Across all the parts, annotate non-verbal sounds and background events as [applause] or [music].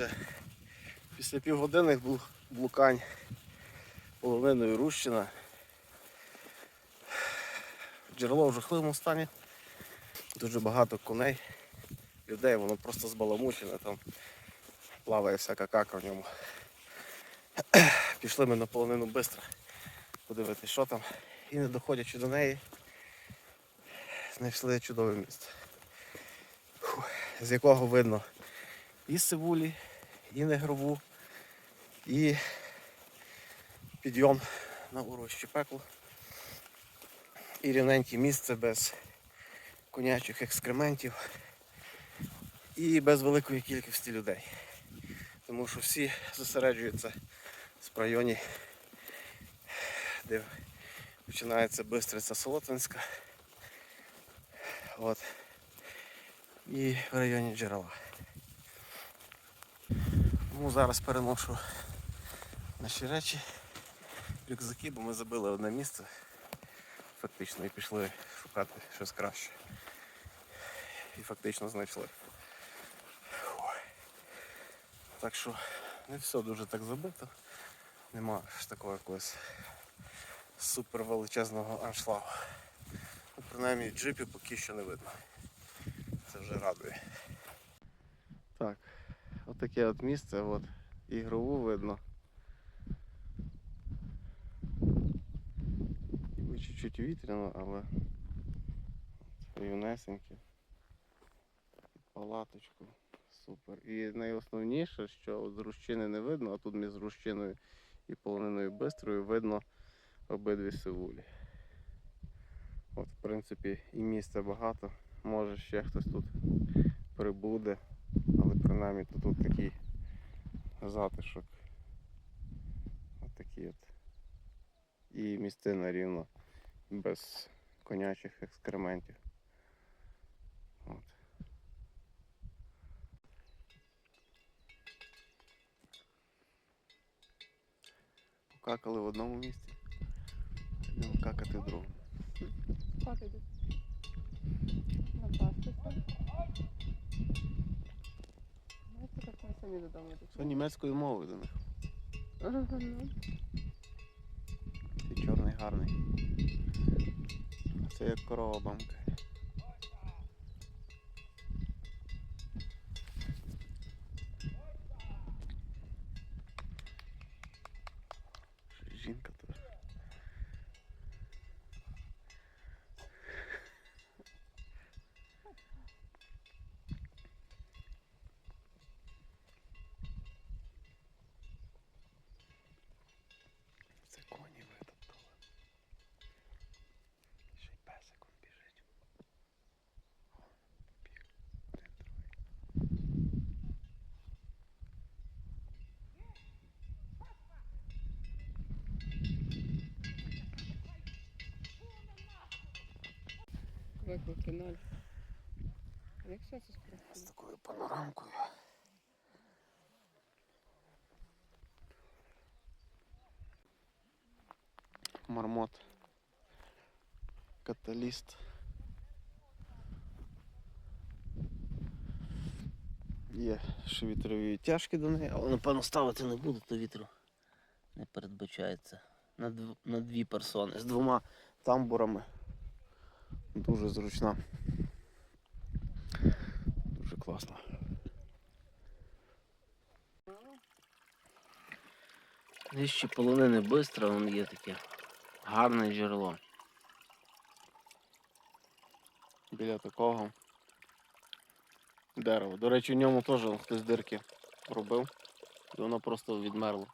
вже після півгодинних блукань половиною Рущина. Джерело в жахливому стані. Дуже багато коней, людей, воно просто збаламучене, там плаває всяка кака в ньому. [clears throat] Пішли ми на полонину швидко подивитися, що там. І не доходячи до неї, знайшли чудове місце, з якого видно і сивулі, і негрову, і підйом на урочі пекло. І рівненьке місце без конячих екскрементів і без великої кількості людей. Тому що всі зосереджуються в районі, де починається Бистриця Солотвинська. От. І в районі джерела. Тому зараз переношу наші речі, рюкзаки, бо ми забили одне місце фактично і пішли шукати щось краще. І фактично знайшли. Так що не все дуже так забито. Нема ж такого якогось супер величезного аншлагу. Ну, принаймні в джипі поки що не видно. Це вже радує. Так, отаке от місце, от ігрову видно. Ніби чуть-чуть вітряно, але рівнесеньке. Палаточку. Супер. І найосновніше, що от з рущини не видно, а тут між рущиною і полониною бистрою видно обидві сивулі. От, в принципі, і місця багато. Може ще хтось тут прибуде, але принаймні тут такий затишок. От такі от. І місцина рівно без конячих екскрементів. От. Покакали в одному місці, будемо какати в другому. Как идет? На Знаете, как мы сами додому Це німецькою мовою до них. Ага, ну. Чорний гарний. А це як корова бамка. Виклики ноль. Як все це З такою панорамкою. Мармот. Каталіст. Є ще вітрові тяжкі до неї, але напевно ставити не буду, то вітру не передбачається. На, дв... на дві персони з двома тамбурами. Дуже зручна. Дуже класно. Нижче полонини бистро, вон є таке гарне джерело. Біля такого дерева. До речі, в ньому теж хтось дирки робив. І воно просто відмерло.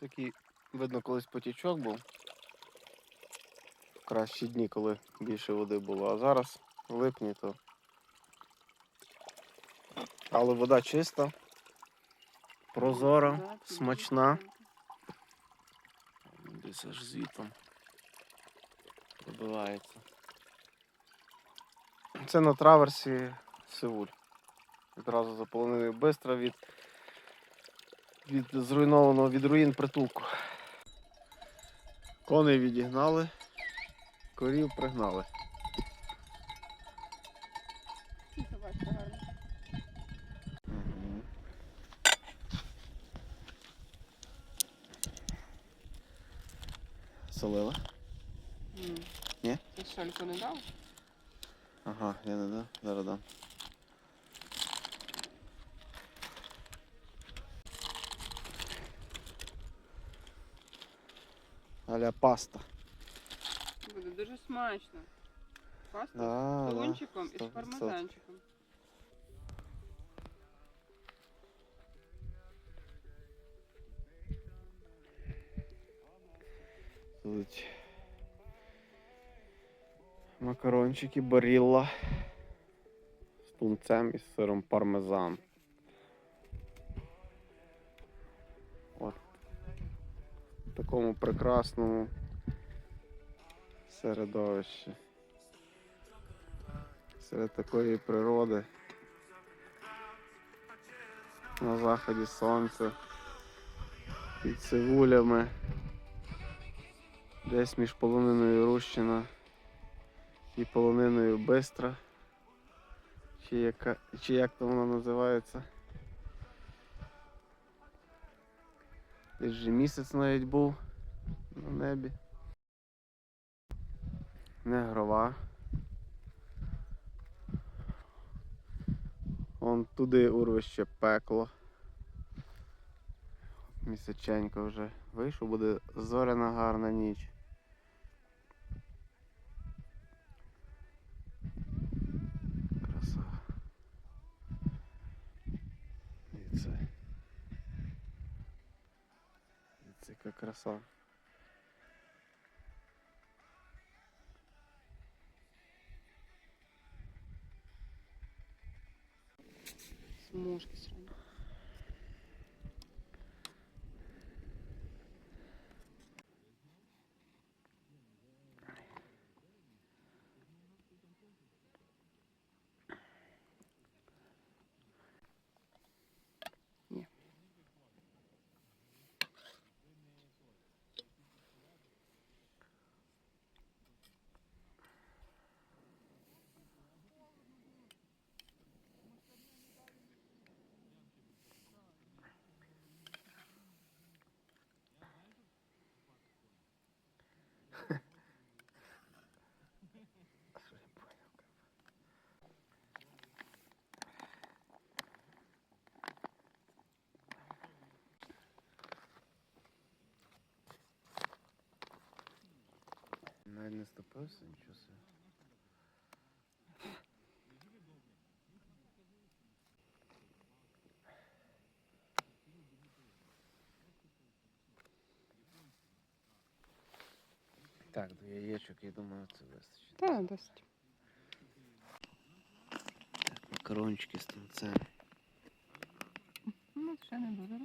Такий, видно, колись потічок був. Кращі дні, коли більше води було, а зараз липні то. Але вода чиста, прозора, смачна. Десь аж звітом пробивається. Це на траверсі Сивуль. Відразу заполонений бистро від, від зруйнованого від руїн притулку. Коней відігнали, корів пригнали. Солила? Mm. Ні? Ти сольку не дав? Ага, я не дав, зараз дам. Аля паста. Дуже смачно. Паста Да, з да, тунчиком і з 100%. пармезанчиком. Тут макарончики барілла з тунцем і з сиром пармезан. От в такому прекрасному середовищі. Серед такої природи. На заході сонце під цивулями. Десь між полониною Рущина і полониною Бистра. Чи, яка, чи як то вона називається. Десь же місяць навіть був на небі. Не грова. Вон туди урвище пекло. Місяченько вже вийшов, буде зоряна гарна ніч. Краса. І це. І це яка краса. не стопився, нічого собі. Так, до яєчок, я думаю, це вистачить. Та, досить. Так, макарончики з тунцем. Ну, ще не дуже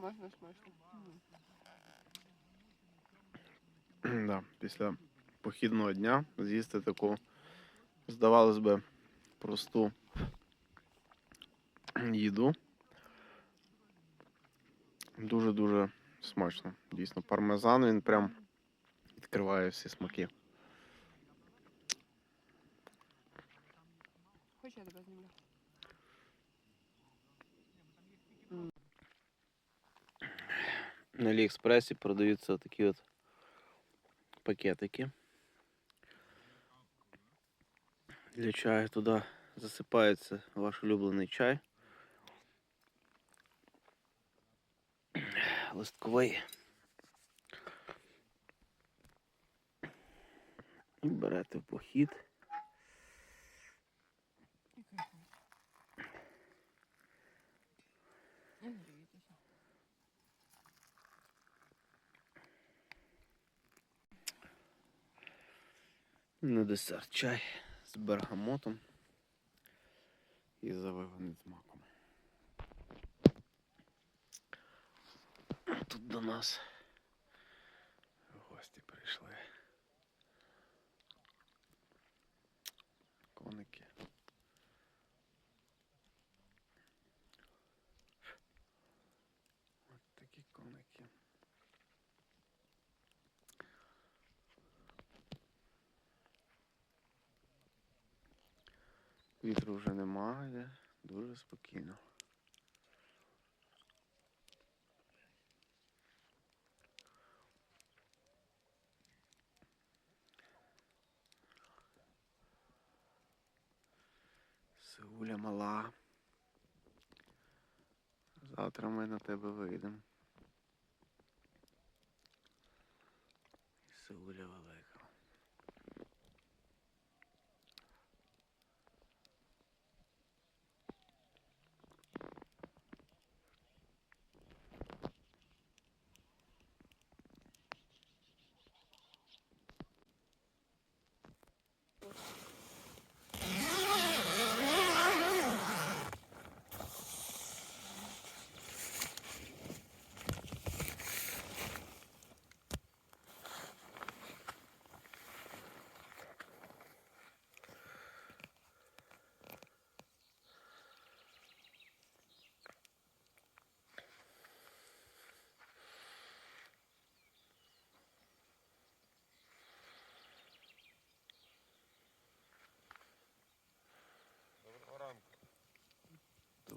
смачно, смачно. Да, після похідного дня з'їсти таку, здавалось би, просту їду. Дуже-дуже смачно. Дійсно, пармезан він прям відкриває всі смаки. Хоч я тебе знімлю. На Аліекспресі продаються такі от пакетики. Для чаю туди засипається ваш улюблений чай. Листковий. І берете в похід. І кайфуй. І грійтеся. На десерт чай з бергамотом і завиваний з маком. Тут до нас гості прийшли. Коники. Вітру вже немає, дуже спокійно. Сеуля мала. Завтра ми на тебе вийдемо. Сеуля велика.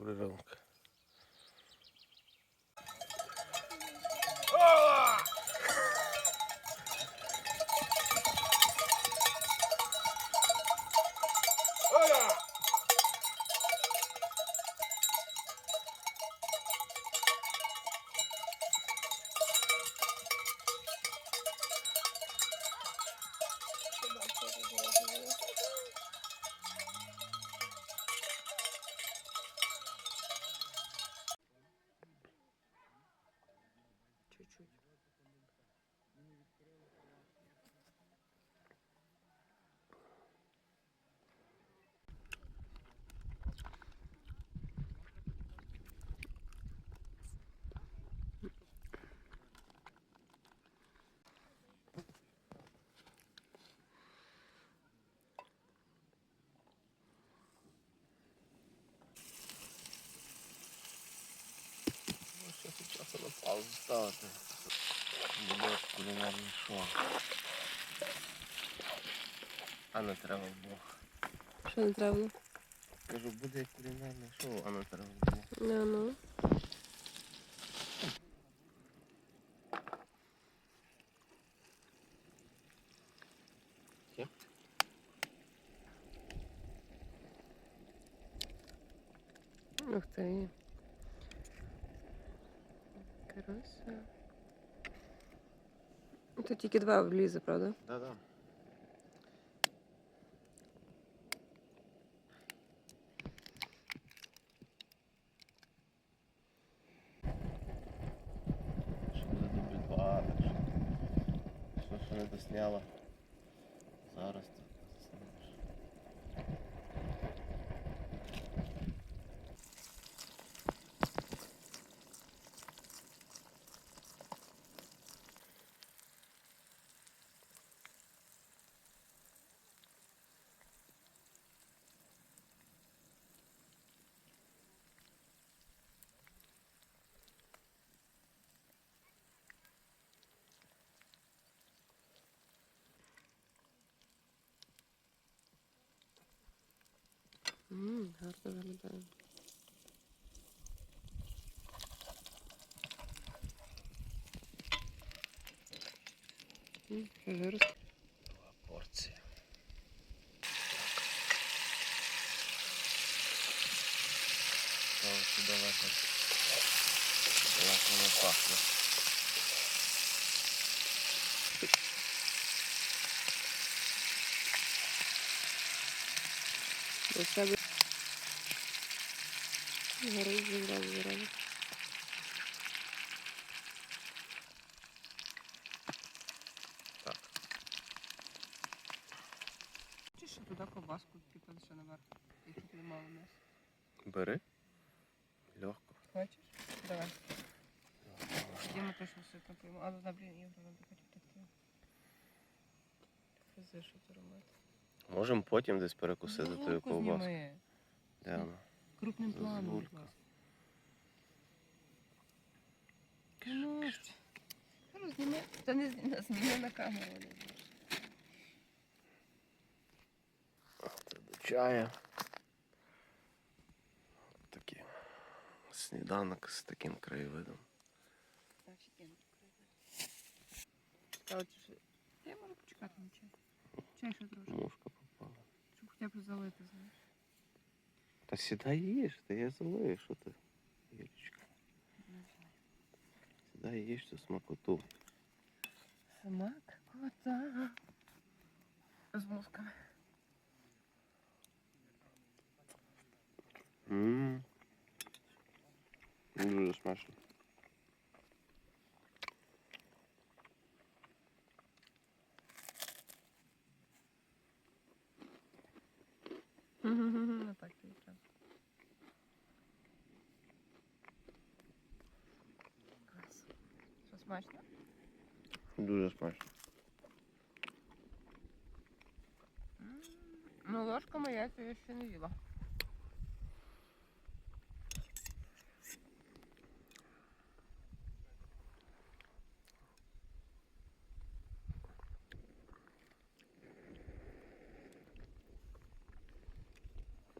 Put it on. Часу на паузу ставити. Шоу. А не треба було. Що не треба? Кажу, буде кулінарне шоу, а не треба було. Ну, ну. Ух ти. Карася. Тут тільки два влізе, правда? Да-да. Що буде дубль два, так що. Що, що не досняла. Ммм, гарно виглядає. Жир. Була порція. Та ось далеко. Далеко не пахне. До себе. Зараз зібрав, зібрав. Так. Чи ще туди ковбаску, типу, ще наверх, якщо тобі мало м'яса. Бери. Легко. Хочеш? Давай. Тоді ми точно все там приймемо. А, да, блін, Ігор, надо потім так. Физи, що це робити. Можемо потім десь перекусити тою ковбаску. Де вона? Крупным планом, будь ласка. Настя, ну зніми, та не зніми на камеру. Це до чая. Такий сніданок з таким краєвидом. Треба почекати на чай. Чай ще трошки. Мушка попала. Щоб хоча б залити, знаєш. Та сідай їж, та я залию, що ти, Юлічка. Сідай їж цю смакоту. Смак кота. З мусками. Ммм. Дуже смачно. Ну [laughs] смачно? Дуже смачно. Ну, ложками я це ще не їла.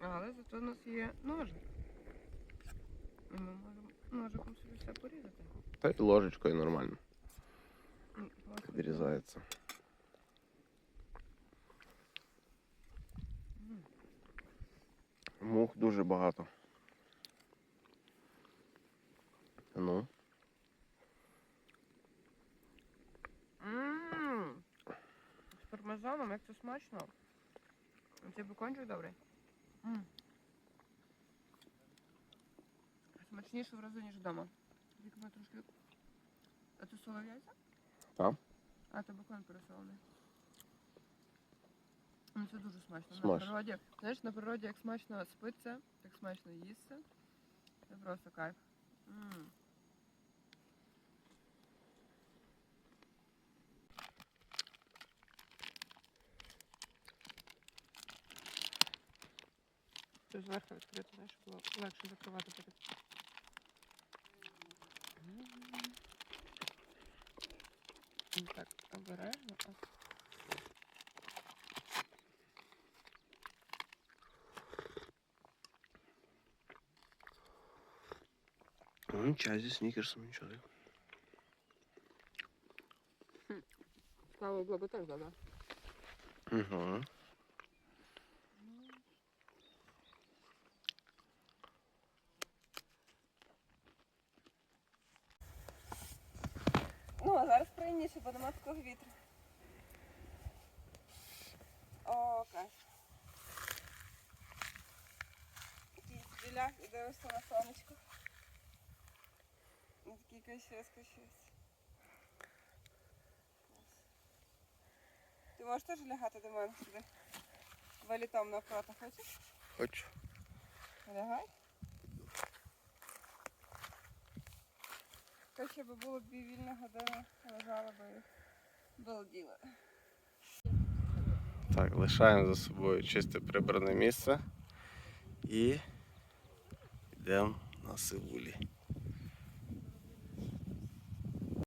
Але зато у нас є ножик. І ми можемо ножиком собі все порізати. Та й ложечкою нормально М, ось відрізається. М. Мух дуже багато. Ну, Мм. З пармезаном, як це смачно. Цей бекончик добрий. М. Смачніше в рази, ніж вдома. Тільки ми трошки. А ти солив яйця? Так. А, то бекон пересолений. Ну, це дуже смачно. На природі, знаєш, на природі як смачно спиться, так смачно їсти. Це просто кайф. М. Це зверху відкрити, знаєш, було легше закривати потім. Ну, Так, обережно. ось. ну чай зі снікерсом нічого. Кава була би теж добре. Угу. Ну, а зараз прийніше, бо нема такого вітру. О, кайф. Такий біляк і дивишся на сонечко. Ну, такий красивець, красивець. Ти можеш теж лягати до мене сюди? Валітом навпроти хочеш? Хочу. Лягай. Ще би було дві вільні години, лежала би і балділа. Так, лишаємо за собою чисте прибране місце і йдемо на Сивулі.